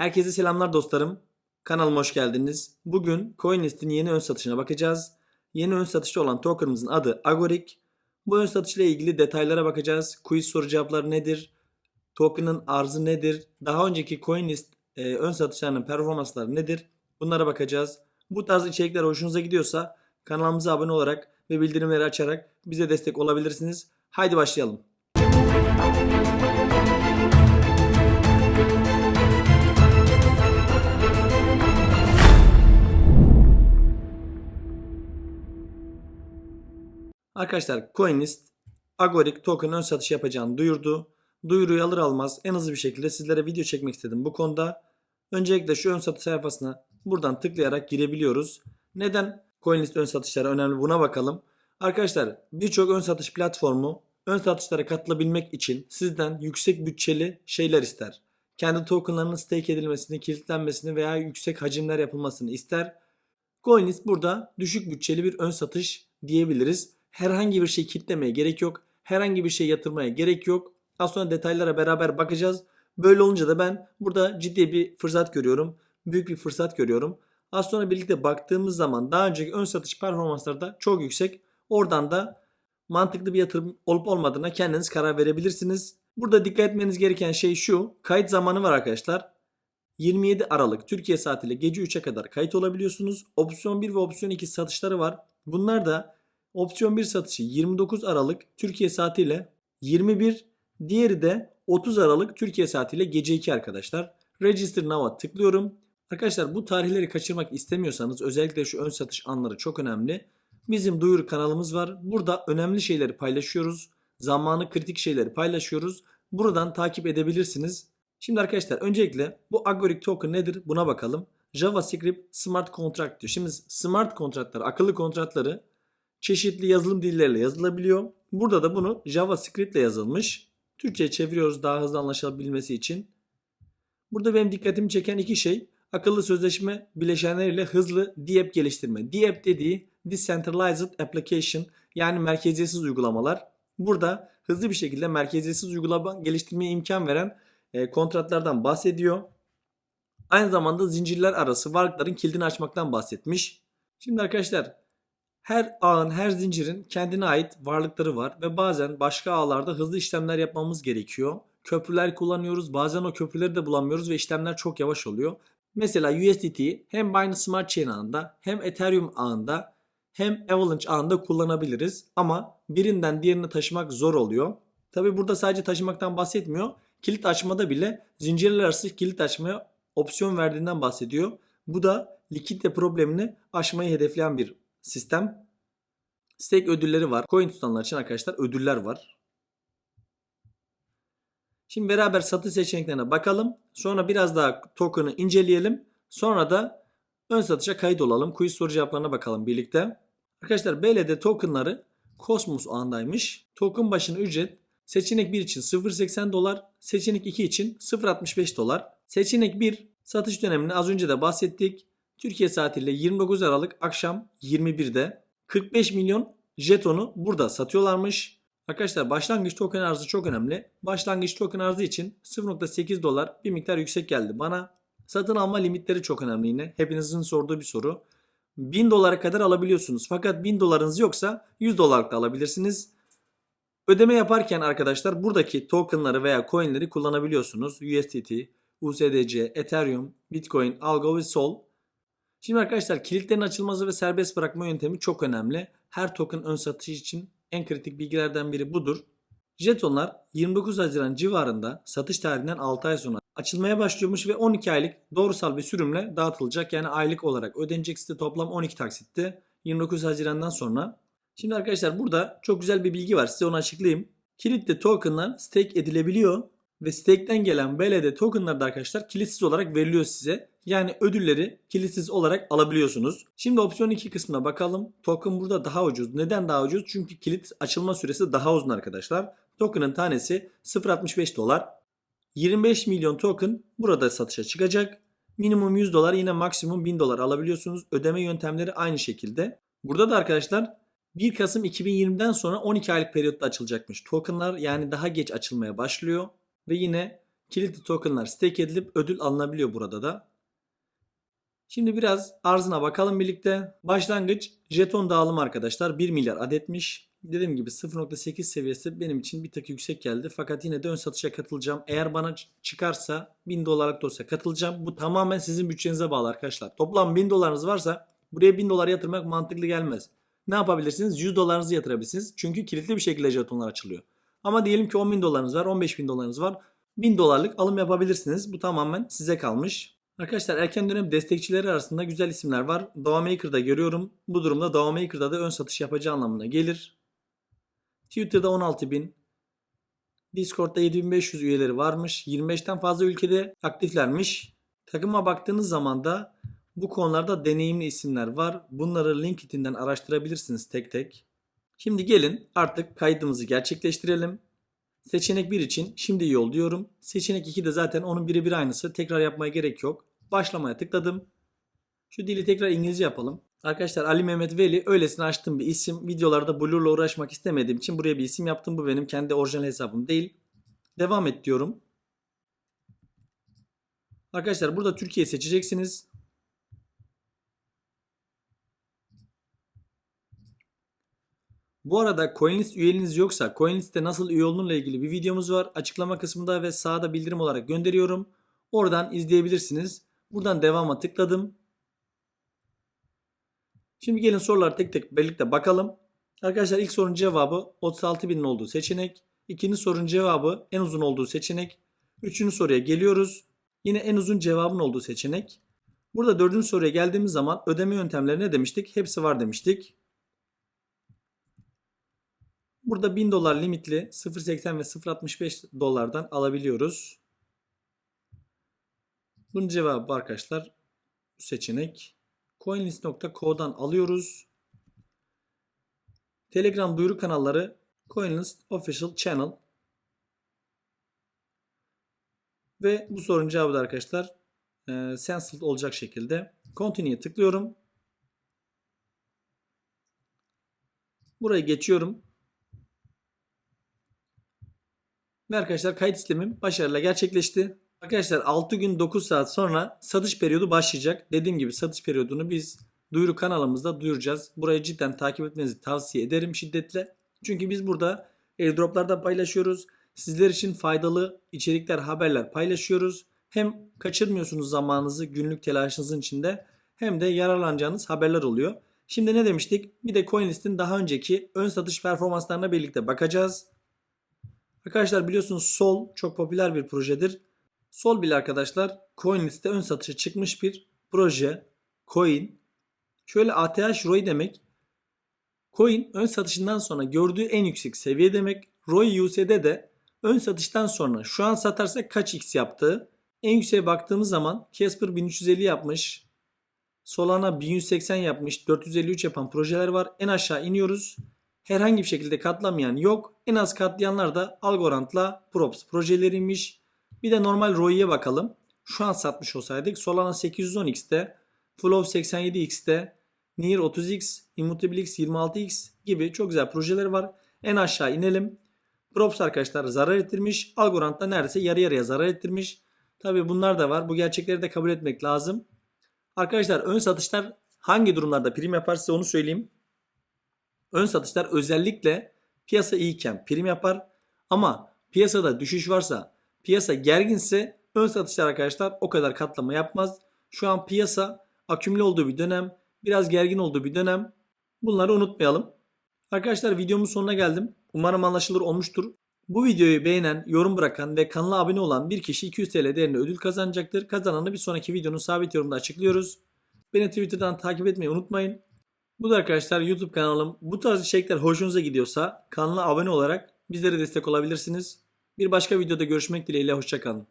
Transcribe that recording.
Herkese selamlar dostlarım. Kanalıma hoş geldiniz. Bugün CoinList'in yeni ön satışına bakacağız. Yeni ön satışta olan tokenımızın adı Agoric. Bu ön satışla ilgili detaylara bakacağız. Quiz soru cevapları nedir? Token'ın arzı nedir? Daha önceki CoinList e, ön satışlarının performansları nedir? Bunlara bakacağız. Bu tarz içerikler hoşunuza gidiyorsa kanalımıza abone olarak ve bildirimleri açarak bize destek olabilirsiniz. Haydi başlayalım. Arkadaşlar CoinList Agoric token ön satış yapacağını duyurdu. Duyuruyu alır almaz en hızlı bir şekilde sizlere video çekmek istedim bu konuda. Öncelikle şu ön satış sayfasına buradan tıklayarak girebiliyoruz. Neden CoinList ön satışları önemli buna bakalım. Arkadaşlar birçok ön satış platformu ön satışlara katılabilmek için sizden yüksek bütçeli şeyler ister. Kendi tokenlarının stake edilmesini, kilitlenmesini veya yüksek hacimler yapılmasını ister. CoinList burada düşük bütçeli bir ön satış diyebiliriz. Herhangi bir şey kitlemeye gerek yok. Herhangi bir şey yatırmaya gerek yok. Az sonra detaylara beraber bakacağız. Böyle olunca da ben burada ciddi bir fırsat görüyorum. Büyük bir fırsat görüyorum. Az sonra birlikte baktığımız zaman daha önceki ön satış performansları da çok yüksek. Oradan da mantıklı bir yatırım olup olmadığına kendiniz karar verebilirsiniz. Burada dikkat etmeniz gereken şey şu. Kayıt zamanı var arkadaşlar. 27 Aralık Türkiye saatiyle gece 3'e kadar kayıt olabiliyorsunuz. Opsiyon 1 ve opsiyon 2 satışları var. Bunlar da opsiyon 1 satışı 29 Aralık Türkiye saatiyle 21 diğeri de 30 Aralık Türkiye saatiyle gece 2 arkadaşlar. Register Now'a tıklıyorum. Arkadaşlar bu tarihleri kaçırmak istemiyorsanız özellikle şu ön satış anları çok önemli. Bizim duyuru kanalımız var. Burada önemli şeyleri paylaşıyoruz. Zamanı kritik şeyleri paylaşıyoruz. Buradan takip edebilirsiniz. Şimdi arkadaşlar öncelikle bu Agoric token nedir buna bakalım. JavaScript Smart Contract diyor. Şimdi smart kontratlar, akıllı kontratları çeşitli yazılım dilleriyle yazılabiliyor. Burada da bunu JavaScript ile yazılmış. Türkçe'ye çeviriyoruz daha hızlı anlaşılabilmesi için. Burada benim dikkatimi çeken iki şey akıllı sözleşme bileşenleriyle hızlı DApp geliştirme. DApp dediği Decentralized Application yani merkeziyetsiz uygulamalar. Burada hızlı bir şekilde merkeziyetsiz uygulama geliştirmeye imkan veren e, kontratlardan bahsediyor. Aynı zamanda zincirler arası varlıkların kilidini açmaktan bahsetmiş. Şimdi arkadaşlar her ağın, her zincirin kendine ait varlıkları var ve bazen başka ağlarda hızlı işlemler yapmamız gerekiyor. Köprüler kullanıyoruz. Bazen o köprüleri de bulamıyoruz ve işlemler çok yavaş oluyor. Mesela USDT hem Binance Smart Chain ağında hem Ethereum ağında hem Avalanche ağında kullanabiliriz. Ama birinden diğerine taşımak zor oluyor. Tabi burada sadece taşımaktan bahsetmiyor. Kilit açmada bile zincirler arası kilit açmaya opsiyon verdiğinden bahsediyor. Bu da likidite problemini aşmayı hedefleyen bir sistem. Stake ödülleri var. Coin tutanlar için arkadaşlar ödüller var. Şimdi beraber satış seçeneklerine bakalım. Sonra biraz daha token'ı inceleyelim. Sonra da ön satışa kayıt olalım. Quiz soru cevaplarına bakalım birlikte. Arkadaşlar BLD tokenları Cosmos ağındaymış. Token başına ücret seçenek 1 için 0.80 dolar, seçenek 2 için 0.65 dolar. Seçenek 1 satış dönemini az önce de bahsettik. Türkiye saatiyle 29 Aralık akşam 21'de 45 milyon jetonu burada satıyorlarmış. Arkadaşlar başlangıç token arzı çok önemli. Başlangıç token arzı için 0.8 dolar bir miktar yüksek geldi bana. Satın alma limitleri çok önemli yine. Hepinizin sorduğu bir soru. 1000 dolara kadar alabiliyorsunuz. Fakat 1000 dolarınız yoksa 100 dolarlık da alabilirsiniz. Ödeme yaparken arkadaşlar buradaki tokenları veya coinleri kullanabiliyorsunuz. USDT, USDC, Ethereum, Bitcoin, Algo ve Sol. Şimdi arkadaşlar kilitlerin açılması ve serbest bırakma yöntemi çok önemli. Her token ön satışı için en kritik bilgilerden biri budur. Jetonlar 29 Haziran civarında satış tarihinden 6 ay sonra açılmaya başlıyormuş ve 12 aylık doğrusal bir sürümle dağıtılacak. Yani aylık olarak ödenecek size toplam 12 taksitte 29 Haziran'dan sonra. Şimdi arkadaşlar burada çok güzel bir bilgi var size onu açıklayayım. Kilitli tokenlar stake edilebiliyor ve stake'den gelen BLD tokenlar da arkadaşlar kilitsiz olarak veriliyor size. Yani ödülleri kilitsiz olarak alabiliyorsunuz. Şimdi opsiyon 2 kısmına bakalım. Token burada daha ucuz. Neden daha ucuz? Çünkü kilit açılma süresi daha uzun arkadaşlar. Token'ın tanesi 0.65 dolar. 25 milyon token burada satışa çıkacak. Minimum 100 dolar yine maksimum 1000 dolar alabiliyorsunuz. Ödeme yöntemleri aynı şekilde. Burada da arkadaşlar 1 Kasım 2020'den sonra 12 aylık periyotta açılacakmış. Tokenlar yani daha geç açılmaya başlıyor. Ve yine kilitli tokenlar stake edilip ödül alınabiliyor burada da. Şimdi biraz arzına bakalım birlikte. Başlangıç jeton dağılımı arkadaşlar 1 milyar adetmiş. Dediğim gibi 0.8 seviyesi benim için bir tık yüksek geldi. Fakat yine de ön satışa katılacağım. Eğer bana çıkarsa 1000 dolarlık da olsa katılacağım. Bu tamamen sizin bütçenize bağlı arkadaşlar. Toplam 1000 dolarınız varsa buraya 1000 dolar yatırmak mantıklı gelmez. Ne yapabilirsiniz? 100 dolarınızı yatırabilirsiniz. Çünkü kilitli bir şekilde jetonlar açılıyor. Ama diyelim ki 10 bin dolarınız var, 15 bin dolarınız var. 1000 dolarlık alım yapabilirsiniz. Bu tamamen size kalmış. Arkadaşlar erken dönem destekçileri arasında güzel isimler var. Dawamaker'da görüyorum. Bu durumda Dawamaker'da da ön satış yapacağı anlamına gelir. Twitter'da 16.000, Discord'da 7500 üyeleri varmış. 25'ten fazla ülkede aktiflermiş. Takıma baktığınız zaman da bu konularda deneyimli isimler var. Bunları LinkedIn'den araştırabilirsiniz tek tek. Şimdi gelin artık kaydımızı gerçekleştirelim. Seçenek 1 için şimdi yol diyorum. Seçenek 2 de zaten onun birebir aynısı. Tekrar yapmaya gerek yok. Başlamaya tıkladım. Şu dili tekrar İngilizce yapalım. Arkadaşlar Ali Mehmet Veli öylesine açtığım bir isim. Videolarda blurla uğraşmak istemediğim için buraya bir isim yaptım. Bu benim kendi orijinal hesabım değil. Devam et diyorum. Arkadaşlar burada Türkiye seçeceksiniz. Bu arada CoinList üyeliğiniz yoksa CoinList'te nasıl üye olunurla ilgili bir videomuz var. Açıklama kısmında ve sağda bildirim olarak gönderiyorum. Oradan izleyebilirsiniz. Buradan devama tıkladım. Şimdi gelin sorular tek tek birlikte bakalım. Arkadaşlar ilk sorunun cevabı 36.000'in olduğu seçenek. İkinci sorunun cevabı en uzun olduğu seçenek. Üçüncü soruya geliyoruz. Yine en uzun cevabın olduğu seçenek. Burada dördüncü soruya geldiğimiz zaman ödeme yöntemleri ne demiştik? Hepsi var demiştik. Burada 1000 dolar limitli 0.80 ve 0.65 dolardan alabiliyoruz. Bunun cevabı arkadaşlar seçenek. Coinlist.co'dan alıyoruz. Telegram duyuru kanalları Coinlist Official Channel. Ve bu sorunun cevabı da arkadaşlar e, Sensible olacak şekilde. Continue'ye tıklıyorum. Burayı geçiyorum. Ve arkadaşlar kayıt işlemim başarıyla gerçekleşti. Arkadaşlar 6 gün 9 saat sonra satış periyodu başlayacak. Dediğim gibi satış periyodunu biz duyuru kanalımızda duyuracağız. Burayı cidden takip etmenizi tavsiye ederim şiddetle. Çünkü biz burada airdroplarda paylaşıyoruz. Sizler için faydalı içerikler, haberler paylaşıyoruz. Hem kaçırmıyorsunuz zamanınızı günlük telaşınızın içinde hem de yararlanacağınız haberler oluyor. Şimdi ne demiştik? Bir de CoinList'in daha önceki ön satış performanslarına birlikte bakacağız. Arkadaşlar biliyorsunuz Sol çok popüler bir projedir. Sol bile arkadaşlar CoinList'te ön satışa çıkmış bir proje. Coin. Şöyle ATH ROI demek. Coin ön satışından sonra gördüğü en yüksek seviye demek. ROI USD de ön satıştan sonra şu an satarsak kaç x yaptığı. En yükseğe baktığımız zaman Casper 1350 yapmış. Solana 1180 yapmış. 453 yapan projeler var. En aşağı iniyoruz. Herhangi bir şekilde katlamayan yok. En az katlayanlar da Algorand'la Props projeleriymiş. Bir de normal ROI'ye bakalım. Şu an satmış olsaydık Solana 810x'te, Flow 87x'te, Near 30x, Immutable X 26x gibi çok güzel projeler var. En aşağı inelim. Props arkadaşlar zarar ettirmiş. Algorand da neredeyse yarı yarıya zarar ettirmiş. Tabi bunlar da var. Bu gerçekleri de kabul etmek lazım. Arkadaşlar ön satışlar hangi durumlarda prim yapar size onu söyleyeyim. Ön satışlar özellikle piyasa iyiyken prim yapar. Ama piyasada düşüş varsa, piyasa gerginse ön satışlar arkadaşlar o kadar katlama yapmaz. Şu an piyasa akümüle olduğu bir dönem, biraz gergin olduğu bir dönem. Bunları unutmayalım. Arkadaşlar videomun sonuna geldim. Umarım anlaşılır olmuştur. Bu videoyu beğenen, yorum bırakan ve kanala abone olan bir kişi 200 TL değerinde ödül kazanacaktır. Kazananı bir sonraki videonun sabit yorumunda açıklıyoruz. Beni Twitter'dan takip etmeyi unutmayın. Bu da arkadaşlar YouTube kanalım. Bu tarz içerikler hoşunuza gidiyorsa kanala abone olarak bizlere destek olabilirsiniz. Bir başka videoda görüşmek dileğiyle hoşçakalın.